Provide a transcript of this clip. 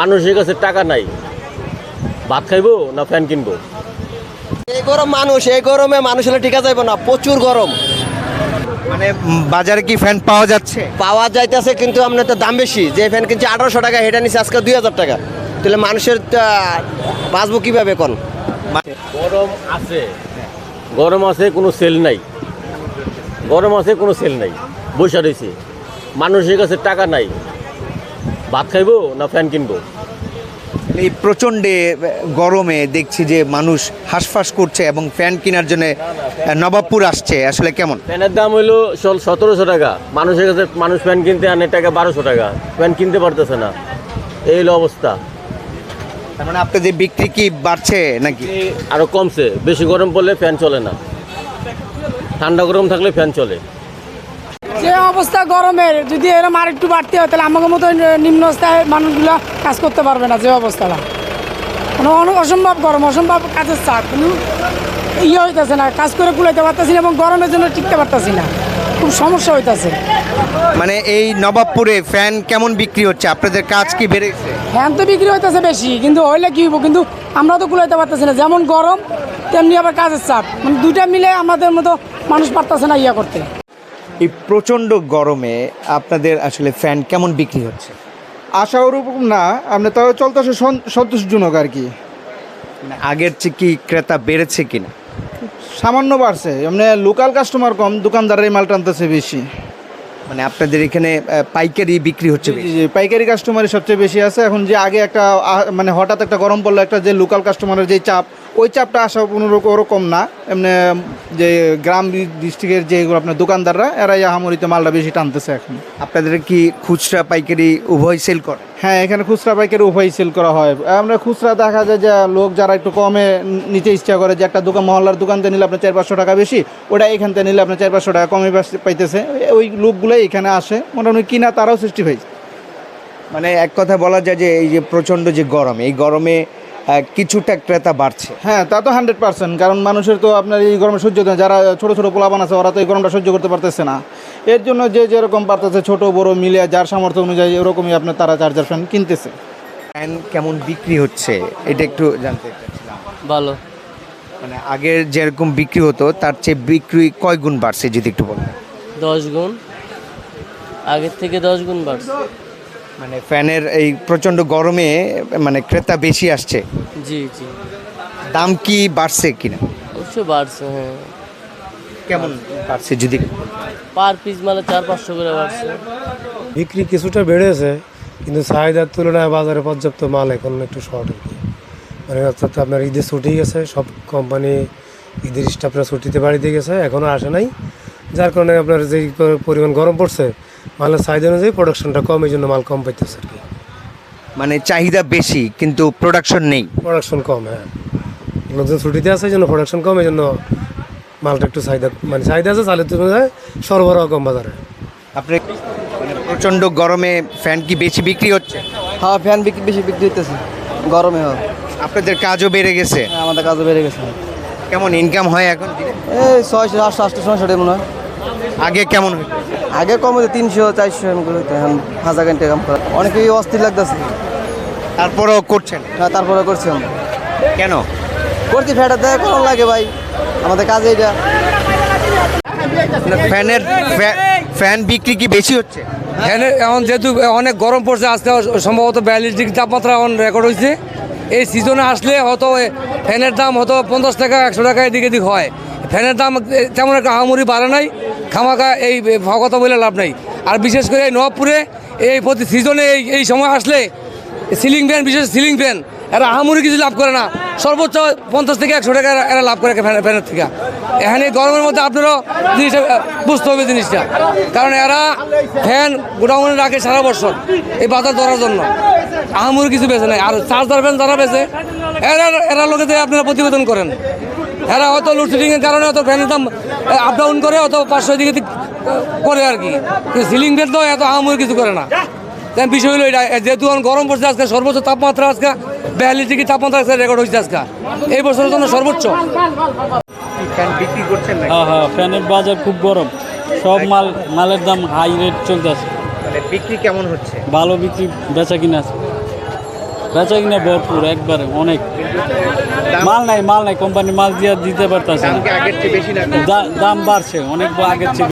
মানুষের কাছে টাকা নাই। ভাত খাইবো না ফ্যান কিনবো? এই গরম মানুষ এই গরমে মানুষ হলে টিকা যাইব না প্রচুর গরম। মানে বাজারে কি ফ্যান পাওয়া যাচ্ছে? পাওয়া যাইতেছে কিন্তু আপনার তো দাম বেশি। যে ফ্যান কিনছে আঠারোশো টাকা হেটা নিচ্ছে আজকে দুই হাজার টাকা। তাহলে মানুষের তা বাঁচবো কীভাবে কোন গরম আছে। গরম আছে কোনো সেল নাই। গরম আছে কোনো সেল নাই। বৈশা রয়েছে। মানুষের কাছে টাকা নাই। ভাত খাইবো না ফ্যান কিনবো? এই প্রচণ্ডে গরমে দেখছি যে মানুষ হাঁসফাঁস করছে এবং ফ্যান কেনার জন্য নবাবপুর আসছে। আসলে কেমন? ফ্যানের দাম হইল সতেরোশো টাকা। মানুষের কাছে মানুষ ফ্যান কিনতে আনে টাকা বারোশো টাকা। ফ্যান কিনতে পারতেছে না। এই হলো অবস্থা। তার মানে আপনাদের বিক্রি কি বাড়ছে নাকি? আরও কমছে। বেশি গরম পড়লে ফ্যান চলে না। ঠান্ডা গরম থাকলে ফ্যান চলে। যে অবস্থা গরমের যদি এরকম আর একটু বাড়তে হয় তাহলে আমাকে মতো নিম্ন স্তরের মানুষগুলো কাজ করতে পারবে না যে অবস্থাটা। অন- অসম্ভব গরম অসম্ভব কাজের চাপ কিন্তু ইয়ে হইতেছে না কাজ করে কুলাইতে পারতেছি না এবং গরমের জন্য টিকতে পারতেছি না। খুব সমস্যা হইতেছে। মানে এই নবাবপুরে ফ্যান কেমন বিক্রি হচ্ছে? আপনাদের কাজ কি বেড়েছে ফ্যান তো বিক্রি হইতেছে বেশি কিন্তু হইলে কি হইব? কিন্তু আমরা তো কুলাইতে পারতেছি না। যেমন গরম তেমনি আবার কাজের চাপ। মানে দুইটা মিলে আমাদের মতো মানুষ পারতেছে না ইয়া করতে। এই প্রচণ্ড গরমে আপনাদের আসলে ফ্যান কেমন বিক্রি হচ্ছে? আশা ওরকম না আপনি তাও চলতেছে সন- সন্তোষজনক আর কি। মানে আগের চেয়ে কি ক্রেতা বেড়েছে কিনা? সামান্য বাড়ছে এমনি লোকাল কাস্টমার কম দোকানদারের মাল টানতেছে বেশি। মানে আপনাদের এখানে পাইকারি বিক্রি হচ্ছে জি, পাইকারি কাস্টমারই সবচেয়ে বেশি আছে। এখন যে আগে একটা মানে হঠাৎ একটা গরম পড়ল একটা যে লোকাল কাস্টমারের যে চাপ ওই চাপটা আসা ওরকম না। এমনি যে গ্রাম ডিস্ট্রিক্টের যে আপনার দোকানদাররা এরা হামরিতে মালটা বেশি টানতেছে এখন। আপনাদের কি খুচরা পাইকারি উভয় সেল করে? হ্যাঁ এখানে খুচরা পাইকারি উভয় সেল করা হয়। আমরা খুচরা দেখা যায় যে লোক যারা একটু কমে নিতে ইচ্ছা করে যে একটা দোকান মহল্লার দোকানতে নিলে আপনার চার পাঁচশো টাকা বেশি ওটা এখান থেকে নিলে আপনার চার পাঁচশো টাকা কমে পাইতেছে। ওই লোকগুলোই এখানে আসে মোটামুটি কিনা তারাও সৃষ্টি হয়েছে। মানে এক কথা বলা যায় যে এই যে প্রচণ্ড যে গরম এই গরমে কিছুটা ক্রেতা বাড়ছে। হ্যাঁ তা তো হান্ড্রেড পার্সেন্ট কারণ মানুষের তো আপনার এই গরমে সহ্য যারা ছোট ছোট পোলাপান আছে ওরা তো এই গরমটা সহ্য করতে পারতেছে না। এর জন্য যে যেরকম পারতেছে ছোট বড় মিলে যার সামর্থ্য অনুযায়ী ওরকমই আপনার তারা চার্জার ফ্যান কিনতেছে। ফ্যান কেমন বিক্রি হচ্ছে এটা একটু জানতে চাচ্ছিলাম। ভালো। মানে আগের যেরকম বিক্রি হতো তার চেয়ে বিক্রি কয় গুণ বাড়ছে যদি একটু বলেন? দশ গুণ। আগের থেকে দশ গুণ বাড়ছে। মানে ফ্যানের এই প্রচণ্ড গরমে মানে ক্রেতা বেশি আসছে। জি জি। দাম কি বাড়ছে কিনা? অবশ্যই বাড়ছে হ্যাঁ। কেমন বাড়ছে যদি? পার পিস মালে চার পাঁচশো করে বাড়ছে। বিক্রি কিছুটা বেড়েছে কিন্তু চাহিদার তুলনায় বাজারে পর্যাপ্ত মাল এখন একটু শর্ট আর কি। মানে অর্থাৎ আপনার ঈদের ছুটি গেছে সব কোম্পানি ঈদের স্টাফরা ছুটিতে বাড়িতে গেছে এখনও আসে নাই। যার কারণে আপনার যে পরিমাণ গরম পড়ছে মালের চাহিদা অনুযায়ী প্রোডাকশনটা কম এই জন্য মাল কম পাইতেছে আর কি। মানে চাহিদা বেশি কিন্তু প্রোডাকশন নেই। প্রোডাকশন কম হ্যাঁ। লোকজন ছুটিতে আছে এই জন্য প্রোডাকশন কম এই জন্য মালটা একটু চাহিদা মানে চাহিদা আছে চালের তুলনায় সরবরাহ কম বাজারে। আপনি মানে প্রচণ্ড গরমে ফ্যান কি বেশি বিক্রি হচ্ছে? হ্যাঁ ফ্যান বিক্রি বেশি বিক্রি হইতেছে গরমে হয়। আপনাদের কাজও বেড়ে গেছে? হ্যাঁ, আমাদের কাজও বেড়ে গেছে। কেমন ইনকাম হয় এখন? এই ছয়শো আটশো আটশো ছয়শো টাকা মনে হয়। আগে কেমন হইতো? আগে কম হতো তিনশো চারশো এরকম করে হতো এখন হাজার ঘণ্টা কাম করা। অনেকেই অস্থির লাগতেছে। তারপরেও করছেন? হ্যাঁ তারপরেও করছি আমরা। কেন? করছি ফ্যাটা দেয় কেমন লাগে ভাই? আমাদের কাজে এটা ফ্যানের ফ্যা- ফ্যান বিক্রি কি বেশি হচ্ছে? ফ্যানের এখন যেহেতু অনেক গরম পড়ছে আজকে সম্ভবত বিয়াল্লিশ ডিগ্রি তাপমাত্রা এখন রেকর্ড হয়েছে। এই সিজনে আসলে হয়তো ফ্যানের দাম হয়তো পঞ্চাশ টাকা একশো টাকা এদিক এদিক হয়। ফ্যানের দাম তেমন একটা আহামরি বাড়ে নাই। খামাকা এই কথা বলে লাভ নাই। আর বিশেষ করে এই নবাবপুরে এই প্রতি সিজনে এই এই সময় আসলে সিলিং ফ্যান, বিশেষ সিলিং ফ্যান, এরা আহামরি কিছু লাভ করে না। সর্বোচ্চ পঞ্চাশ থেকে একশো টাকা এরা- লাভ করে ফ্যান- ফ্যানের থেকে। এখানে গরমের মধ্যে আপনারও জিনিসটা বুঝতে হবে জিনিসটা। কারণ এরা ফ্যান গোডাউনে রাখে সারা বছর এই বাজার ধরার জন্য। আহামরি কিছু বেছে নাই। আর চার্জার ফ্যান যারা বেছে এরা এরা লোকেদের আপনারা প্রতিবেদন করেন। এরা হয়তো লোডশেডিংয়ের কারণে হয়তো ফ্যানের দাম আপ ডাউন করে হয়তো পাঁচশো দিকে করে আর কি। সিলিং ফ্যান তো এত আহামরি কিছু করে না। তাই বিষয় হলো এটা যেহেতু এখন গরম পড়ছে আজকে সর্বোচ্চ তাপমাত্রা আজকে বিয়াল্লিশ ডিগ্রি তাপমাত্রা আজকে রেকর্ড হয়েছে আজকে। এই বছরের জন্য সর্বোচ্চ। ফ্যান বিক্রি করছেন হ্যাঁ হ্যাঁ ফ্যানের বাজার খুব গরম। সব মাল মালের দাম হাই রেট চলতেছে বিক্রি কেমন হচ্ছে? ভালো বিক্রি বেচা কিনা আছে। বেচা কিনা ভরপুর একবারে অনেক। মাল নাই মাল নাই কোম্পানি মাল দিয়ে দিতে পারতেছে দাম বাড়ছে অনেক আগের চেয়ে